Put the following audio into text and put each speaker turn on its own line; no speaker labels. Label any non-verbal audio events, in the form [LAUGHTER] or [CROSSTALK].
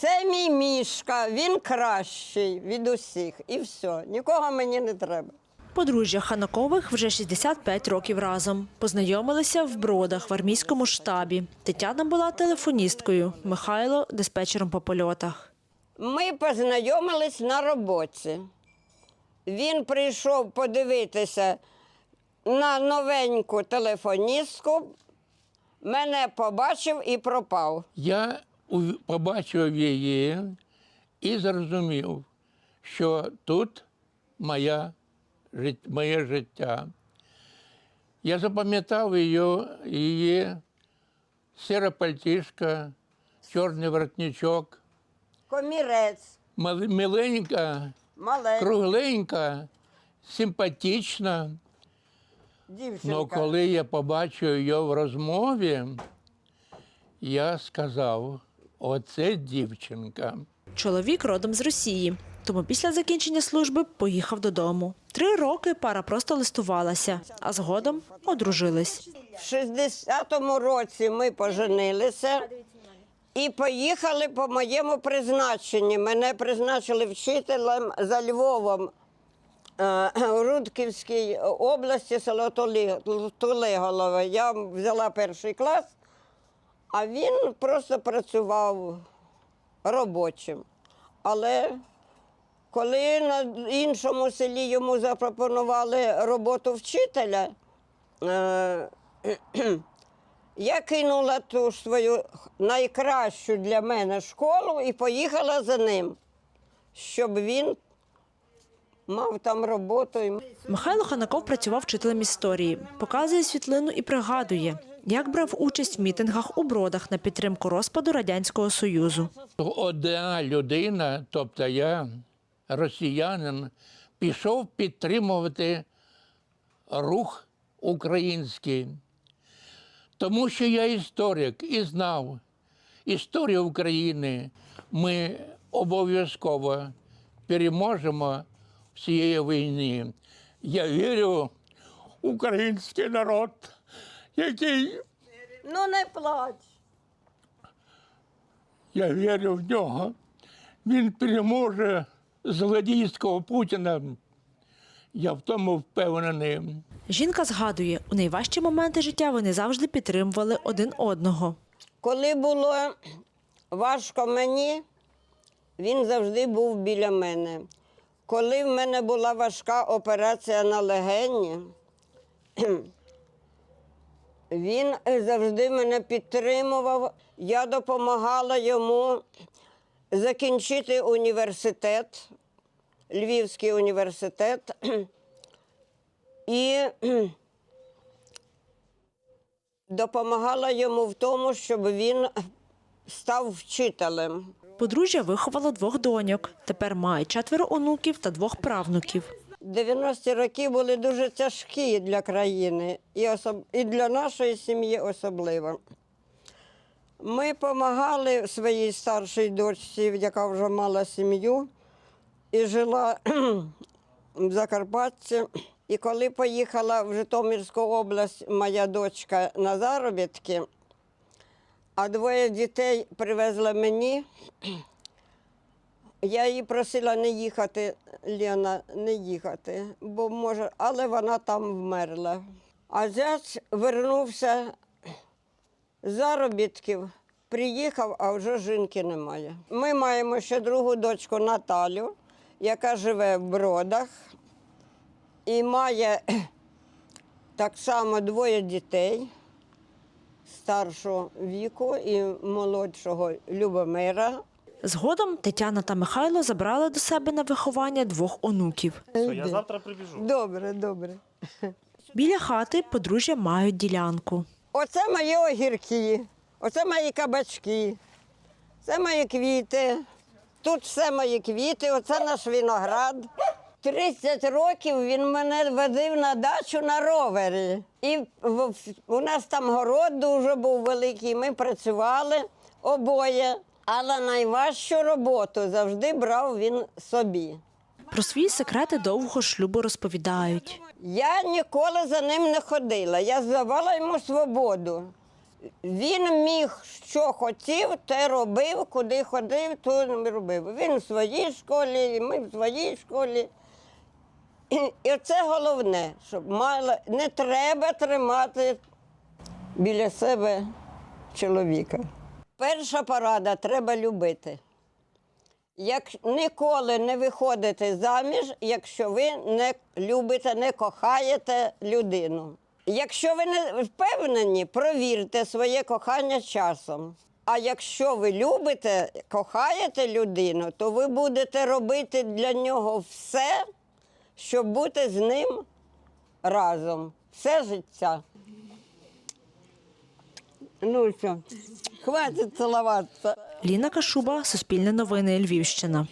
Це мій мішка, він кращий від усіх. І все. Нікого мені не треба.
Подружжя Ханакових вже 65 років разом. Познайомилися в Бродах в армійському штабі. Тетяна була телефоністкою, Михайло – диспетчером по польотах.
Ми познайомились на роботі. Він прийшов подивитися на новеньку телефоністку, мене побачив і пропав.
Я побачив її і зрозумів, що тут моя, моє життя. Я запам'ятав її, її сіра пальтішка, чорний воротничок,
Комірець,
миленька,
маленька
кругленька, симпатична.
дівчинка.
Ну, коли я побачив її в розмові, я сказав: оце дівчинка.
Чоловік родом з Росії, тому після закінчення служби поїхав додому. Три роки пара просто листувалася, а згодом одружились.
В 60-му році ми поженилися і поїхали по моєму призначенню. Мене призначили вчителем за Львовом е, у Рудківській області, село Тули- Тулиголове. Я взяла перший клас, а він просто працював робочим. Але коли на іншому селі йому запропонували роботу вчителя, е, [CLEARS THROAT] я кинула ту свою найкращу для мене школу і поїхала за ним, щоб він мав там роботу.
Михайло Ханаков працював вчителем історії, показує світлину і пригадує, як брав участь в мітингах у бродах на підтримку розпаду Радянського Союзу.
Одна людина, тобто я, росіянин, пішов підтримувати рух український. Тому що я історик і знав історію України. Ми обов'язково переможемо в цій війні. Я вірю в український народ, який
Ну не плач.
Я вірю в нього. Він переможе злодійського Путіна. Я в тому впевнений.
Жінка згадує, у найважчі моменти життя вони завжди підтримували один одного.
Коли було важко мені, він завжди був біля мене. Коли в мене була важка операція на легені, [CLEARS THROAT] він завжди мене підтримував. Я допомагала йому закінчити університет, Львівський університет. [CLEARS THROAT] І [CLEARS THROAT] допомагала йому в тому, щоб він став вчителем.
Подружжя виховало двох доньок. Тепер має четверо онуків та двох правнуків.
90-ті роки були дуже тяжкі для країни і, особ... і для нашої сім'ї особливо. Ми допомагали своїй старшій дочці, яка вже мала сім'ю і жила [CLEARS THROAT] в Закарпатті. І коли поїхала в Житомирську область моя дочка на заробітки, а двоє дітей привезла мені, я її просила не їхати, Лена, не їхати, бо може, але вона там вмерла. А зять вернувся з заробітків, приїхав, а вже жінки немає. Ми маємо ще другу дочку Наталю, яка живе в бродах і має так само двоє дітей старшого віку і молодшого Любомира.
Згодом Тетяна та Михайло забрали до себе на виховання двох онуків.
Все, я завтра прибіжу.
Добре, добре.
Біля хати подружжя мають ділянку.
Оце мої огірки, оце мої кабачки, це мої квіти. Тут все мої квіти, оце наш виноград. 30 років він мене водив на дачу на ровері. І у нас там город дуже був великий, ми працювали обоє. Але найважчу роботу завжди брав він собі.
Про свої секрети довгого шлюбу розповідають.
Я ніколи за ним не ходила. Я здавала йому свободу. Він міг, що хотів, те робив, куди ходив, то не робив. Він в своїй школі, ми в своїй школі. [CLEARS THROAT] І, це головне, щоб мало, не треба тримати біля себе чоловіка. Перша порада треба любити. Як ніколи не виходите заміж, якщо ви не любите, не кохаєте людину. Якщо ви не впевнені, провірте своє кохання часом. А якщо ви любите, кохаєте людину, то ви будете робити для нього все, щоб бути з ним разом все життя. Ну що, хватить цілуватися.
Ліна Кашуба, Суспільне новини, Львівщина.